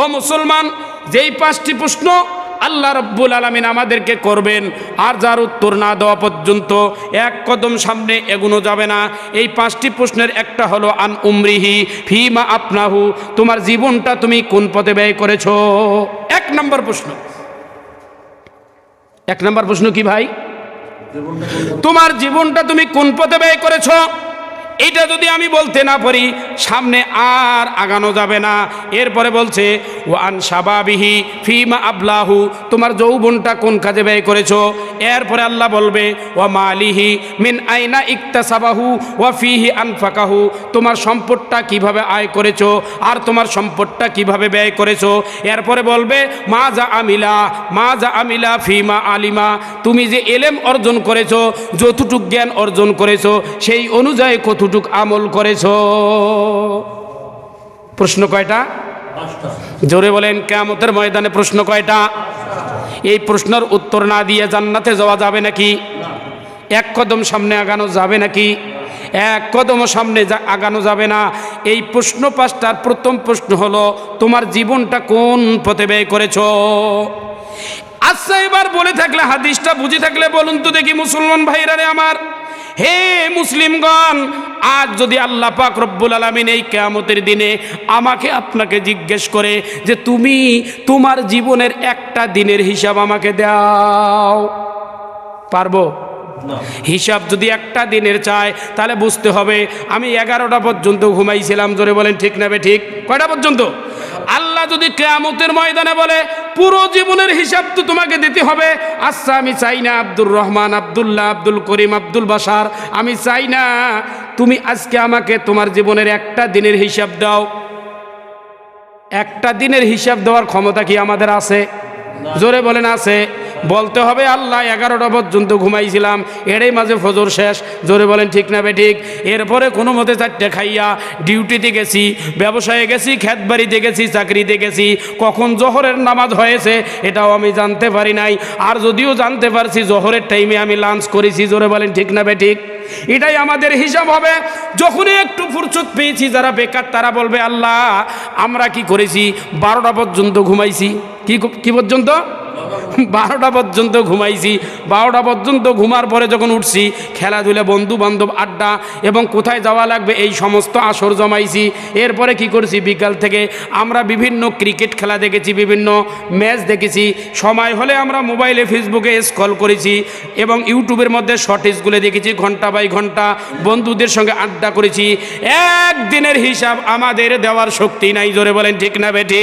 ও মুসলমান, যেই পাঁচটি প্রশ্ন আল্লাহ রব্বুল আলমিন আমাদেরকে করবেন, আর যার উত্তর না দেওয়া পর্যন্ত এক কদম সামনে এগুনো যাবে না। এই পাঁচটি প্রশ্নের একটা হলো, আন উমরিহি ফিমা আপনাহু তোমার জীবনটা তুমি কোন পথে ব্যয় করেছ? এক নম্বর প্রশ্ন। এক নম্বর প্রশ্ন কি ভাই? তোমার জীবনটা তুমি কোন পথে ব্যয় করেছ? এটা যদি আমি বলতে না পারি, সামনে আর আগানো যাবে না। এরপরে বলছে ও আন সাবাবিহি ফিমা আবলাহু তোমার যৌবনটা কোন কাজে ব্যয় করেছ? এরপরে আল্লাহ বলবে ও মালিহি মিন আইনা ইকতা সাবাহু ও ফিহি আনফাকাহু তোমার সম্পদটা কীভাবে আয় করেছ আর তোমার সম্পদটা কীভাবে ব্যয় করেছ? এরপরে বলবে মা যা আমিলা মা যা আমিলা ফিমা আলিমা তুমি যে এলেম অর্জন করেছ, যতটুক জ্ঞান অর্জন করেছ, সেই অনুযায়ী কতটুক আমল করেছ? প্রশ্ন কয়টা? জোরে বলেন কেমতের ময়দানে প্রশ্ন কয়টা? এই প্রশ্নের উত্তর না দিয়ে জান্নাতে যাওয়া যাবে নাকি? এক কদম সামনে আগানো যাবে নাকি? এক কদম সামনে আগানো যাবে না। এই প্রশ্ন পাঁচটার প্রথম প্রশ্ন হলো, তোমার জীবনটা কোন পথে ব্যয় করেছ? আচ্ছা এবার বলে থাকলে, হাদিসটা বুঝে থাকলে বলুন তো দেখি মুসলমান ভাইরা রে আমার। হে মুসলিমগণ আজ যদি আল্লাহ পাক রব্বুল আলমিন এই কেয়ামতের দিনে আমাকে আপনাকে জিজ্ঞেস করে যে তুমি তোমার জীবনের একটা দিনের হিসাব আমাকে দাও। পারব? হিসাব যদি একটা দিনের চায় তাহলে বুঝতে হবে আমি এগারোটা পর্যন্ত ঘুমাইছিলাম জোরে বলেন ঠিক নেবে ঠিক? কয়টা পর্যন্ত? আল্লাহ যদি কেয়ামতের ময়দানে বলে পুরো জীবনের হিসাব তো তোমাকে দিতে হবে আচ্ছা আমি চাই না আব্দুর রহমান আব্দুল্লাহ আব্দুল করিম আব্দুল বাসার আমি চাই না তুমি আজকে আমাকে তোমার জীবনের একটা দিনের হিসাব দাও। একটা দিনের হিসাব দেওয়ার ক্ষমতা কি আমাদের আছে? জোরে বলেন, আছে। বলতে হবে, আল্লাহ এগারোটা পর্যন্ত ঘুমাইছিলাম, এরই মাঝে ফজর শেষ। জোরে বলেন, ঠিক না বে ঠিক? এরপরে কোনো মতে চারটে খাইয়া ডিউটিতে গেছি, ব্যবসায়ে গেছি, খেত বাড়িতে গেছি, চাকরিতে গেছি। কখন জহরের নামাজ হয়েছে, এটাও আমি জানতে পারি নাই। আর যদিও জানতে পারছি, জহরের টাইমে আমি লাঞ্চ করেছি, জোরে বলেন, ঠিক না বে ঠিক? এটাই আমাদের হিসাব হবে। যখনই একটু ফুরচুত পেয়েছি, যারা বেকার, তারা বলবে, আল্লাহ, আমরা কি করেছি? বারোটা পর্যন্ত ঘুমাইছি। কি কি পর্যন্ত? বারোটা পর্যন্ত ঘুমাইছি, বারোটা পর্যন্ত ঘুমার পরে যখন উঠছি, খেলাধুলা বন্ধু বান্ধব আড্ডা এবং কোথায় যাওয়া লাগবে এই সমস্ত আসর জমাইছি। এরপরে কি করছি? বিকাল থেকে আমরা বিভিন্ন ক্রিকেট খেলা দেখেছি, বিভিন্ন ম্যাচ দেখেছি। সময় হলে আমরা মোবাইলে, ফেসবুকে স্কল করেছি এবং ইউটিউবের মধ্যে শর্টেজগুলো দেখেছি, ঘণ্টা বাই ঘণ্টা বন্ধুদের সঙ্গে আড্ডা করেছি। একদিনের হিসাব আমাদের দেওয়ার শক্তি নাই, জোরে বলেন ঠিক না বেটি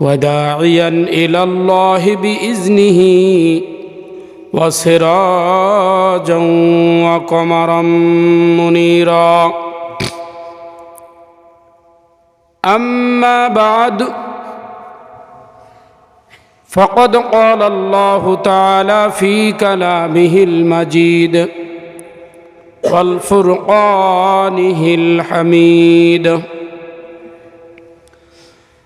وداعيا إلى الله بإذنه وسراجا وقمرا منيرا. أما بعد فقد قال الله تعالى في كلامه المجيد والفرقانه الحميد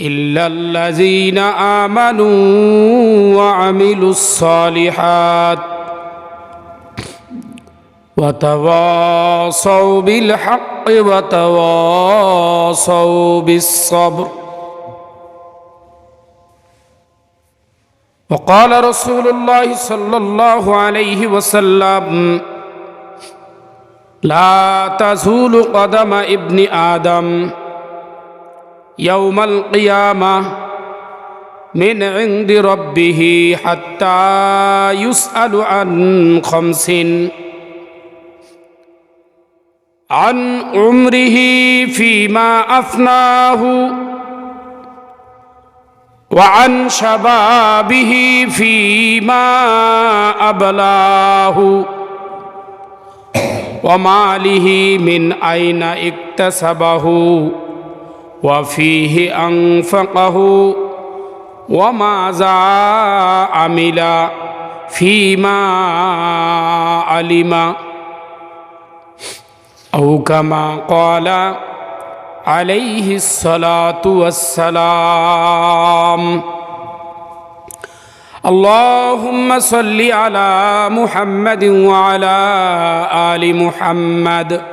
إلا الذين آمنوا وعملوا الصالحات وتواصوا بالحق وتواصوا بالصبر وقال رسول الله صلى الله عليه وسلم لا تزول قدم ابن آدم يوم القيامة من عند ربه حتى يسأل عن خمس عن عمره فيما أفناه وعن شبابه فيما أبلاه وماله من أين اكتسبه وفيه أنفقه وماذا عمل فيما علم. أو كما قال عليه الصلاة والسلام. اللهم صل على محمد وعلى آل محمد.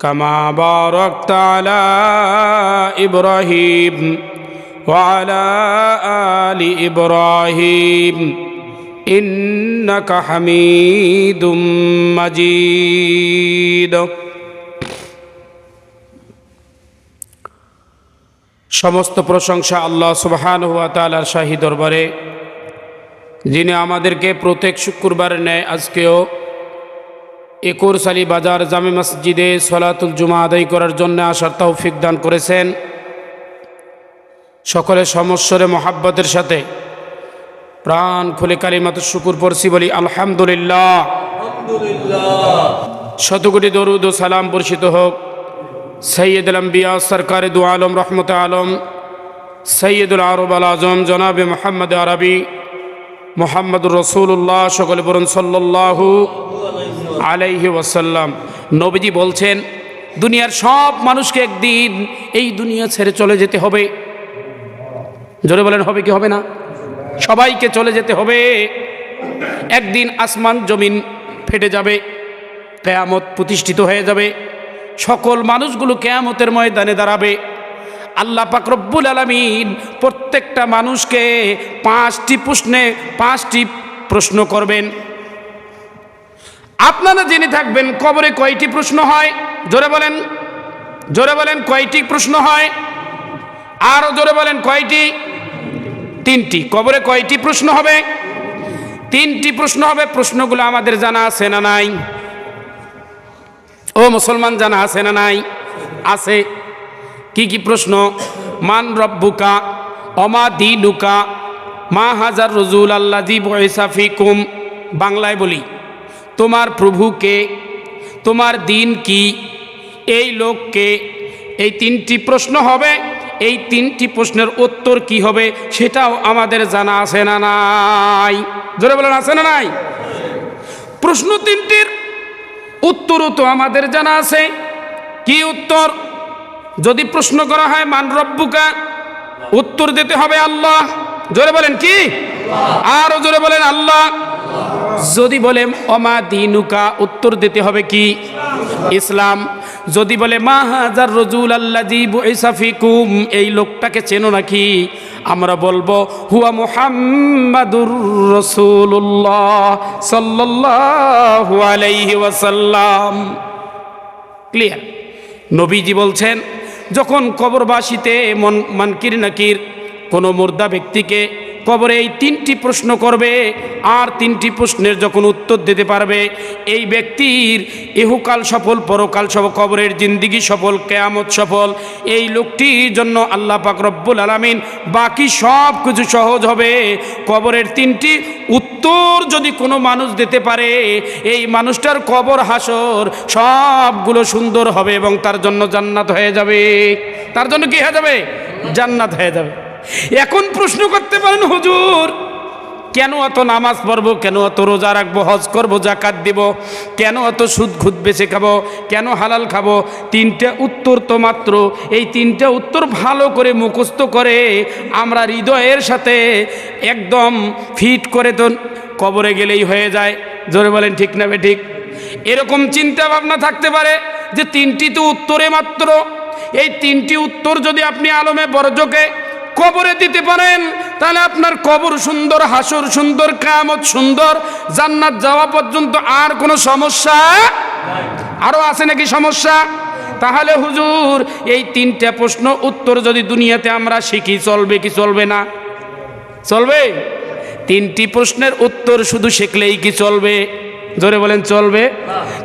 كما باركت على إبراهيم وعلى آل إبراهيم إنك حميد مجيد সমস্ত প্রশংসা আল্লাহ সুবহান হুয়া তালার শাহী দরবারে যিনি আমাদেরকে প্রত্যেক শুক্রবার নেয় আজকেও একুরসালি বাজার জামে মসজিদে সলাতুল জুমা আদায় করার জন্য আসার তৌফিক দান করেছেন। সকলে সমস্বরে মহাব্বতের সাথে প্রাণ খুলে কালিমাত শুকুর পড়ছি বলি আলহামদুলিল্লাহ। শতকোটি দরুদ ও সালাম বর্ষিত হোক। সৈয়দ আলম্বিয়া সরকার দু আলম রহমত আলম। সৈয়দুল আরব আল আজম জনাবে মোহাম্মদ আরবি মোহাম্মদুর রসুল্লাহ সকলে বরুণ সাল্লাহু আলাইহি ওয়াসাল্লাম। নবীজি বলছেন, দুনিয়ার সব মানুষকে একদিন এই দুনিয়া ছেড়ে চলে যেতে হবে। জোরে বলেন, হবে কি হবে না? সবাইকে চলে যেতে হবে। একদিন আসমান, জমিন ফেটে যাবে, কেয়ামত প্রতিষ্ঠিত হয়ে যাবে। সকল মানুষগুলো কেয়ামতের ময়দানে দাঁড়াবে। আল্লাহ পাক রব্বুল আলমিন প্রত্যেকটা মানুষকে পাঁচটি প্রশ্নে, পাঁচটি প্রশ্ন করবেন। আপনারা জেনে থাকবেন কবরে কয়টি প্রশ্ন হয়। জোরে বলেন। জোরে বলেন কয়টি প্রশ্ন হয়। আরও জোরে বলেন কয়টি? তিনটি। কবরে কয়টি প্রশ্ন হবে? তিনটি প্রশ্ন হবে, প্রশ্নগুলো আমাদের জানা আছে না নাই? ও মুসলমান, জানা আছে না নাই? আছে। কি কি প্রশ্ন? মান রব্বুকা, অমা দিনুকা, মা হাজার রজুল আল্লাহ জি বয়সাফি কুম বাংলায় বলি। তোমার প্রভুকে, তোমার দিন কি, এই লোককে, এই তিনটি প্রশ্ন হবে, এই তিনটি প্রশ্নের উত্তর কি হবে সেটাও আমাদের জানা আছে না নাই? জোরে বলেন, আছে না নাই? প্রশ্ন তিনটির উত্তরও তো আমাদের জানা আছে। কি উত্তর? যদি প্রশ্ন করা হয়, মান রব্বুকা, উত্তর দিতে হবে আল্লাহ। জোরে বলেন কি? আরও জোরে বলেন আল্লাহ। যদি বলে অমা দিনুকা উত্তর দিতে হবে কি? ইসলাম। যদি বলে, মা হাজার রজুল আল্লাহ জিবুসাফিকুম এই লোকটাকে চেনো নাকি? আমরা বলব, হুয়া মুহাম্মাদুর রসুল্লাহ সাল্লাল্লাহু আলাইহি ওয়াসাল্লাম। ক্লিয়ার নবীজি বলছেন, যখন কবরবাসীতে মন মানকির নাকির কোনো মুর্দা ব্যক্তিকে কবরে এই তিনটি প্রশ্ন করবে, আর তিনটি প্রশ্নের যখন উত্তর দিতে পারবে, এই ব্যক্তির ইহুকাল সফল, পরকাল সফল কবরের জিন্দিগি সফল, কেয়ামত সফল। এই লোকটির জন্য আল্লাহ পাক রব্বুল আলমিন বাকি সব কিছু সহজ হবে। কবরের তিনটি উত্তর যদি কোনো মানুষ দিতে পারে, এই মানুষটার কবর হাসর সবগুলো সুন্দর হবে এবং তার জন্য জান্নাত হয়ে যাবে। তার জন্য কি হয়ে যাবে? জান্নাত হয়ে যাবে। এখন প্রশ্ন করতে পারেন, হুজুর, কেন অত নামাজ পড়ব? কেন অত রোজা রাখব? হজ করব? জাকাত দিব? কেন অত সুদ খুদ বেছে খাব? কেন হালাল খাব? তিনটা উত্তর তো মাত্র। এই তিনটা উত্তর ভালো করে মুখস্থ করে আমরা হৃদয়ের সাথে একদম ফিট করে তো কবরে গেলেই হয়ে যায়। জোরে বলেন, ঠিক না ঠিক? এরকম চিন্তা ভাবনা থাকতে পারে যে তিনটি তো উত্তরে মাত্র। এই তিনটি উত্তর যদি আপনি আলমে বরজকে কবরে দিতে পারেন, তাহলে আপনার কবর সুন্দর, হাসর সুন্দর কামত সুন্দর, জান্নাত যাওয়া পর্যন্ত আর কোনো সমস্যা আরও আছে নাকি সমস্যা? তাহলে হুজুর, এই তিনটা প্রশ্ন উত্তর যদি দুনিয়াতে আমরা শিখি, চলবে কি চলবে না? চলবে? তিনটি প্রশ্নের উত্তর শুধু শিখলেই কি চলবে? জোরে বলেন, চলবে?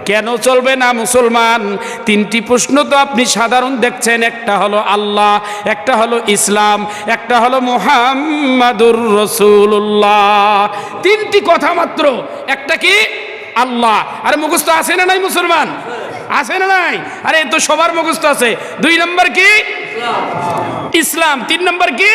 কেন চলবে না মুসলমান? তিনটি প্রশ্ন তো আপনি সাধারণ দেখছেন। একটা হলো আল্লাহ, একটা হলো ইসলাম, একটা হলো মোহাম্মদুর রসুল্লাহ তিনটি কথা মাত্র। একটা কি? আল্লাহ। আরে মুখস্থ আছে না নাই মুসলমান? আছে না নাই? আরে তো সবার মুখস্থ আছে। দুই নম্বর কি? ইসলাম। তিন নম্বর কি?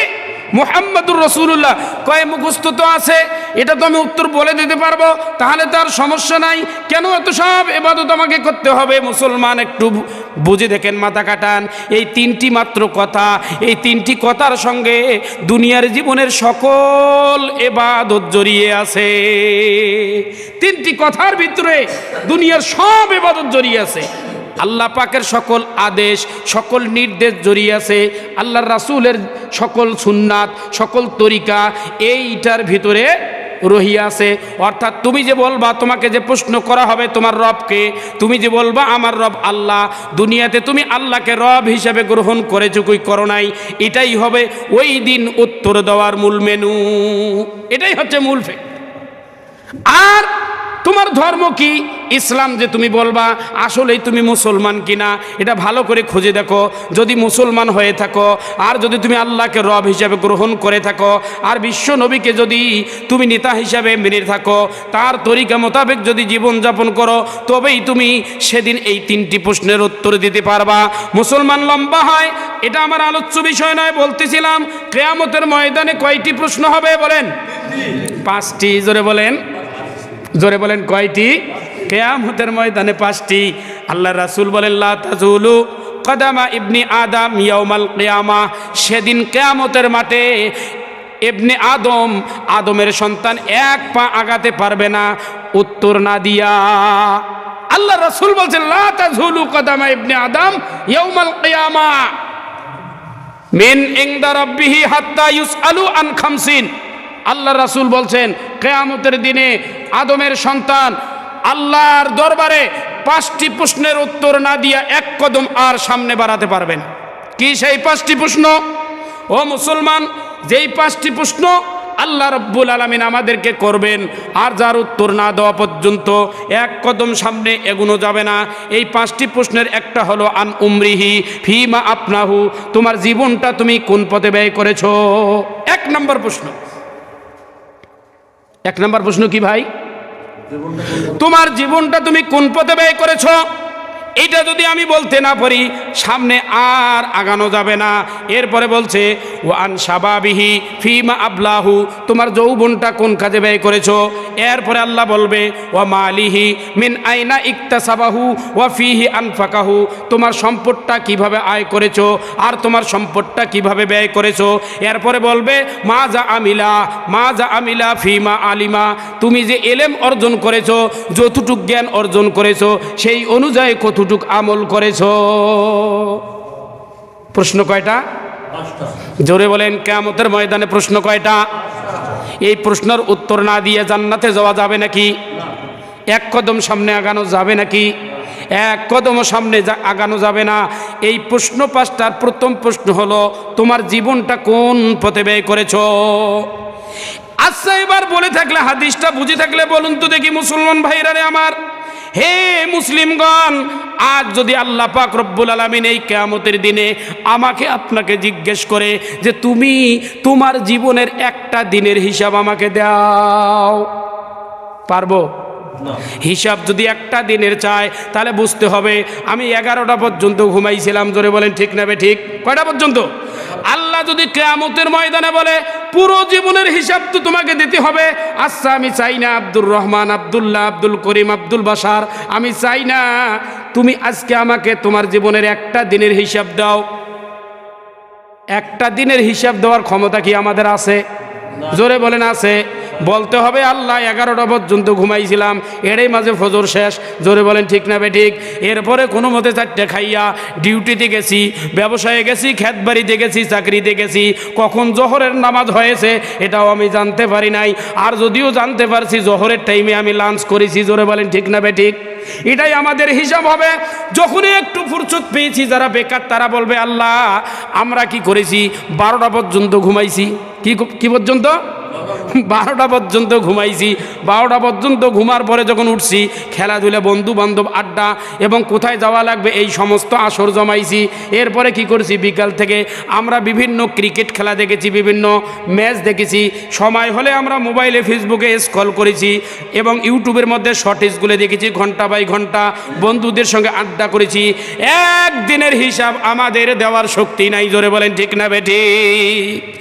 মোহাম্মদুর রসুল্লাহ কয়ে মুখস্থ তো আছে? এটা তো আমি উত্তর বলে দিতে পারব। তাহলে তো আর সমস্যা নাই। কেন এত সব এবাদত আমাকে করতে হবে? মুসলমান একটু বুঝে দেখেন, মাথা কাটান। এই তিনটি মাত্র কথা, এই তিনটি কথার সঙ্গে দুনিয়ার জীবনের সকল এবাদত জড়িয়ে আছে। তিনটি কথার ভিতরে দুনিয়ার সব এবাদত জড়িয়ে আছে। আল্লাহ পাকের সকল আদেশ, সকল নির্দেশ জড়িয়ে আছে, আল্লাহর রাসূলের সকল সুন্নাত, সকল তরিকা এইটার ভিতরে রহিয়া আছে। অর্থাৎ তুমি যে বলবা, তোমাকে যে প্রশ্ন করা হবে তোমার রবকে, তুমি যে বলবা, আমার রব আল্লাহ। দুনিয়াতে তুমি আল্লাহকে রব হিসাবে গ্রহণ করেছ, কই করো নাই। এটাই হবে ওই দিন উত্তর দেওয়ার মূল মেনু এটাই হচ্ছে মূল ফে আর তোমার ধর্ম কি? ইসলাম যে তুমি বলবা, আসলেই তুমি মুসলমান কিনা? এটা ভালো করে খুঁজে দেখো। যদি মুসলমান হয়ে থাকো, আর যদি তুমি আল্লাহকে রব হিসাবে গ্রহণ করে থাকো, আর বিশ্ব নবীকে যদি তুমি নেতা হিসাবে মেনে থাকো, তার তরিকা মোতাবেক যদি জীবনযাপন করো, তবেই তুমি সেদিন এই তিনটি প্রশ্নের উত্তর দিতে পারবা। মুসলমান লম্বা হয়, এটা আমার আলোচ্য বিষয় নয়, বলতেছিলাম, কেয়ামতের ময়দানে কয়টি প্রশ্ন হবে বলেন? পাঁচটি, জোরে বলেন। জোরে বলেন কয়টি? কেয়ামতের ময়দানে পাঁচটি। আল্লাহ রাসুল বলেন, লা তাজুলু কদামা ইবনি আদাম ইয়াউমাল কেয়ামা। সেদিন কেয়ামতের মাঠে ইবনে আদম, আদমের সন্তান এক পা আগাতে পারবে না। উত্তর না দিয়া আল্লাহ রাসুল বলছেন, লা তাজুলু কদামা ইবনে আদম ইয়াউমাল কেয়ামা। মিন ইংদা রব্বিহি হাত্তা ইউসআলু আন খামসিন। আল্লাহ রাসুল বলছেন, কেয়ামতের দিনে আদমের সন্তান আল্লাহর দরবারে পাঁচটি প্রশ্নের উত্তর না দিয়া এক কদম আর সামনে বাড়াতে পারবেন কি সেই পাঁচটি প্রশ্ন? ও মুসলমান, যেই পাঁচটি প্রশ্ন আল্লাহ রব্বুল আলমিন আমাদেরকে করবেন, আর যার উত্তর না দেওয়া পর্যন্ত এক কদম সামনে এগুনো যাবে না। এই পাঁচটি প্রশ্নের একটা হলো, আন উমরিহি ফিমা আপনাহু তোমার জীবনটা তুমি কোন পথে ব্যয় করেছ? এক নম্বর প্রশ্ন। এক নম্বর প্রশ্ন কি ভাই? তোমার জীবনটা তুমি কোন পথে ব্যয় করেছ? এটা যদি আমি বলতে না পারি, সামনে আর আগানো যাবে না। এরপরে বলছে ও আন সাবাবিহি ফিমা আবলাহু। তোমার যৌবনটা কোন কাজে ব্যয় করেছ? এরপরে আল্লাহ বলবে ও মালিহি মিন আইনা ইকতা সাবাহু ও ফিহি আনফাকাহু। তোমার সম্পদটা কীভাবে আয় করেছ আর তোমার সম্পদটা কীভাবে ব্যয় করেছ? এরপরে বলবে মা যা আমিলা মা যা আমিলা ফিমা আলিমা। তুমি যে এলেম অর্জন করেছ, যতটুক জ্ঞান অর্জন করেছ, সেই অনুযায়ী কতটুক আমল করেছ? প্রশ্ন কয়টা? জোরে বলেন কেমতের ময়দানে প্রশ্ন কয়টা? এই প্রশ্নের উত্তর না দিয়ে জান্নাতে যাওয়া যাবে নাকি? এক কদম সামনে আগানো যাবে নাকি? এক কদম সামনে আগানো যাবে না। এই প্রশ্ন পাঁচটার প্রথম প্রশ্ন হলো, তোমার জীবনটা কোন পথে ব্যয় করেছ? আচ্ছা এবার বলে থাকলে, হাদিসটা বুঝে থাকলে বলুন তো দেখি মুসলমান ভাইরা রে আমার। হে মুসলিমগণ আজ যদি আল্লাহ পাক রব্বুল আলমিন এই কেয়ামতের দিনে আমাকে আপনাকে জিজ্ঞেস করে যে তুমি তোমার জীবনের একটা দিনের হিসাব আমাকে দাও। পারব? হিসাব যদি একটা দিনের চায় তাহলে বুঝতে হবে আমি এগারোটা পর্যন্ত ঘুমাইছিলাম জোরে বলেন ঠিক নেবে ঠিক? কয়টা পর্যন্ত? আল্লাহ যদি কেয়ামতের ময়দানে বলে পুরো জীবনের হিসাব তো তোমাকে দিতে হবে আচ্ছা আমি চাই না আব্দুর রহমান আব্দুল্লাহ আব্দুল করিম আব্দুল বাসার আমি চাই না তুমি আজকে আমাকে তোমার জীবনের একটা দিনের হিসাব দাও। একটা দিনের হিসাব দেওয়ার ক্ষমতা কি আমাদের আছে? জোরে বলেন আছে। বলতে হবে আল্লাহ এগারোটা পর্যন্ত ঘুমাইছিলাম এরই মাঝে ফজর শেষ। জোরে বলেন ঠিক না বে ঠিক? এরপরে কোনো মতে চারটে খাইয়া ডিউটিতে গেছি ব্যবসায়ে গেছি খেত বাড়িতে গেছি চাকরিতে গেছি। কখন জহরের নামাজ হয়েছে এটাও আমি জানতে পারি নাই। আর যদিও জানতে পারছি জহরের টাইমে আমি লাঞ্চ করেছি জোরে বলেন ঠিক না বে ঠিক? এটাই আমাদের হিসাব হবে। যখনই একটু ফুরসত পেয়েছি, যারা বেকার, তারা বলবে, আল্লাহ, আমরা কি করেছি? বারোটা পর্যন্ত ঘুমাইছি। কি কি পর্যন্ত? বারোটা পর্যন্ত ঘুমাইছি। বারোটা পর্যন্ত ঘুমার পরে যখন উঠছি, খেলাধুলা বন্ধু বান্ধব আড্ডা এবং কোথায় যাওয়া লাগবে এই সমস্ত আসর জমাইছি। এরপরে কি করছি? বিকাল থেকে আমরা বিভিন্ন ক্রিকেট খেলা দেখেছি, বিভিন্ন ম্যাচ দেখেছি। সময় হলে আমরা মোবাইলে, ফেসবুকে স্কল করেছি এবং ইউটিউবের মধ্যে শর্টেজগুলো দেখেছি, ঘণ্টা বাই ঘণ্টা বন্ধুদের সঙ্গে আড্ডা করেছি। একদিনের হিসাব আমাদের দেওয়ার শক্তি নাই, জোরে বলেন ঠিক না বেঠিক?